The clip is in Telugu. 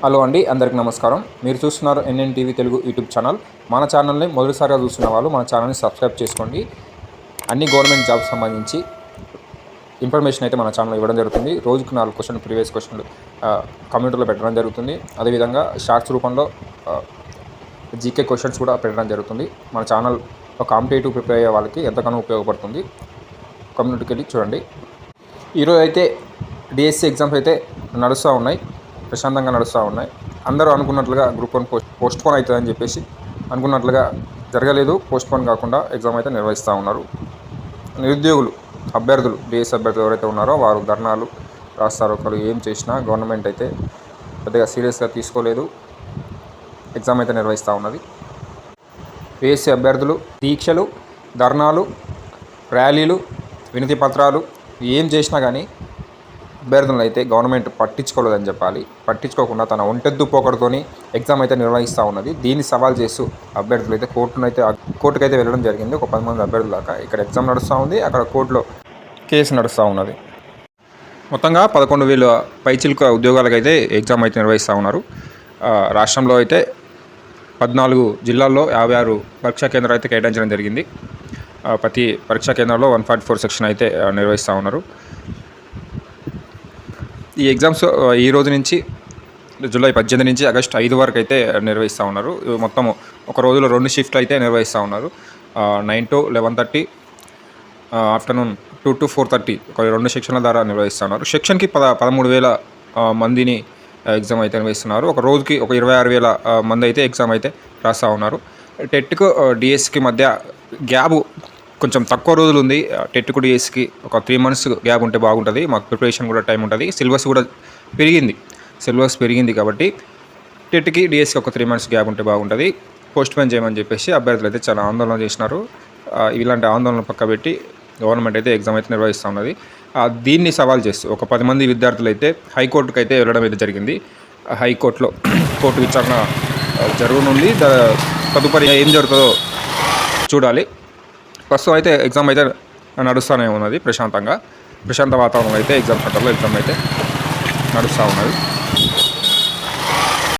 హలో అండి అందరికీ నమస్కారం. మీరు చూస్తున్నారు NN TV Telugu YouTube channel. మన ఛానల్ని మొదటిసారిగా చూస్తున్న వాళ్ళు మన ఛానల్ని సబ్స్క్రైబ్ చేసుకోండి. అన్ని గవర్నమెంట్ జాబ్స్ సంబంధించి ఇన్ఫర్మేషన్ అయితే మన ఛానల్లో ఇవ్వడం జరుగుతుంది. రోజుకు నాలుగు క్వశ్చన్ ప్రీవియస్ క్వశ్చన్లు కమ్యూనిటీలో పెట్టడం జరుగుతుంది. అదేవిధంగా షార్ట్స్ రూపంలో జీకే క్వశ్చన్స్ కూడా పెట్టడం జరుగుతుంది. మన ఛానల్ ఒక కాంపిటేటివ్ ప్రిపేర్ అయ్యే వాళ్ళకి ఎంతగానో ఉపయోగపడుతుంది. కమ్యూనిటీకి వెళ్ళి చూడండి. ఈరోజు అయితే డిఎస్సి ఎగ్జామ్స్ అయితే నడుస్తూ ఉన్నాయి. ప్రశాంతంగా నడుస్తూ ఉన్నాయి. అందరూ అనుకున్నట్లుగా group one post postpone అవుతుందని చెప్పేసి అనుకున్నట్లుగా జరగలేదు. పోస్ట్ పోన్ కాకుండా ఎగ్జామ్ అయితే నిర్వహిస్తూ ఉన్నారు. నిరుద్యోగులు అభ్యర్థులు డిఎస్ అభ్యర్థులు ఎవరైతే ఉన్నారో వారు ధర్నాలు రాస్తారు ఒకరు ఏం చేసినా గవర్నమెంట్ అయితే పెద్దగా సీరియస్గా తీసుకోలేదు. ఎగ్జామ్ అయితే నిర్వహిస్తూ ఉన్నది. పిఎస్సీ అభ్యర్థులు దీక్షలు ధర్నాలు ర్యాలీలు వినతి పత్రాలు ఏం చేసినా కానీ అభ్యర్థులను అయితే గవర్నమెంట్ పట్టించుకోలేదని చెప్పాలి. పట్టించుకోకుండా తన ఒంటెద్దు పోకడతోని ఎగ్జామ్ అయితే నిర్వహిస్తూ ఉన్నది. దీన్ని సవాల్ చేస్తూ అభ్యర్థులు అయితే కోర్టునైతే కోర్టుకు అయితే వెళ్ళడం జరిగింది. ఒక పది మంది అభ్యర్థుల దాకా ఇక్కడ ఎగ్జామ్ నడుస్తూ ఉంది. అక్కడ కోర్టులో కేసు నడుస్తూ ఉన్నది. మొత్తంగా పదకొండు వేల పైచిలుక ఉద్యోగాలకైతే ఎగ్జామ్ అయితే నిర్వహిస్తూ ఉన్నారు. రాష్ట్రంలో అయితే పద్నాలుగు జిల్లాల్లో యాభై ఆరు పరీక్షా కేంద్రాలు అయితే కేటాయించడం జరిగింది. ప్రతి పరీక్షా కేంద్రంలో వన్ ఫార్టీ ఫోర్ సెక్షన్ అయితే నిర్వహిస్తూ ఉన్నారు. ఈ ఎగ్జామ్స్ ఈ రోజు నుంచి జూలై పద్దెనిమిది నుంచి ఆగస్ట్ ఐదు వరకు అయితే నిర్వహిస్తూ ఉన్నారు. మొత్తం ఒక రోజులో రెండు షిఫ్ట్లు అయితే నిర్వహిస్తూ ఉన్నారు. Nine to eleven thirty afternoon two to four thirty ఒక రెండు సెక్షన్ల ద్వారా నిర్వహిస్తున్నారు సెక్షన్కి పద పదమూడు వేల మందిని ఎగ్జామ్ అయితే నిర్వహిస్తున్నారు. ఒక రోజుకి ఒక ఇరవై ఆరు వేల మంది అయితే ఎగ్జామ్ అయితే రాస్తూ ఉన్నారు. టెట్కు డిఎస్కి మధ్య గ్యాబ్ కొంచెం తక్కువ రోజులు ఉంది టెట్కు డిఎస్కి ఒక త్రీ మంత్స్ గ్యాప్ ఉంటే బాగుంటుంది. మాకు ప్రిపరేషన్ కూడా టైం ఉంటుంది. సిలబస్ కూడా పెరిగింది. సిలబస్ పెరిగింది కాబట్టి టెట్కి డిఎస్కి ఒక త్రీ మంత్స్ గ్యాప్ ఉంటే బాగుంటుంది. పోస్ట్ పోన్ చేయమని చెప్పేసి అభ్యర్థులు అయితే చాలా ఆందోళన చేసినారు. ఇలాంటి ఆందోళన పక్కబెట్టి గవర్నమెంట్ అయితే ఎగ్జామ్ అయితే నిర్వహిస్తూ ఉన్నది. దీన్ని సవాల్ చేస్తూ ఒక పది మంది విద్యార్థులు అయితే హైకోర్టుకు అయితే వెళ్ళడం అయితే జరిగింది. హైకోర్టులో కోర్టు విచారణ జరగనుంది. తదుపరి ఏం జరుగుతుందో చూడాలి. ప్రస్తుతం అయితే ఎగ్జామ్ అయితే నడుస్తూనే ఉన్నది ప్రశాంతంగా. ప్రశాంత వాతావరణం అయితే ఎగ్జామ్ సెంటర్లో ఎగ్జామ్ అయితే నడుస్తూ ఉన్నది.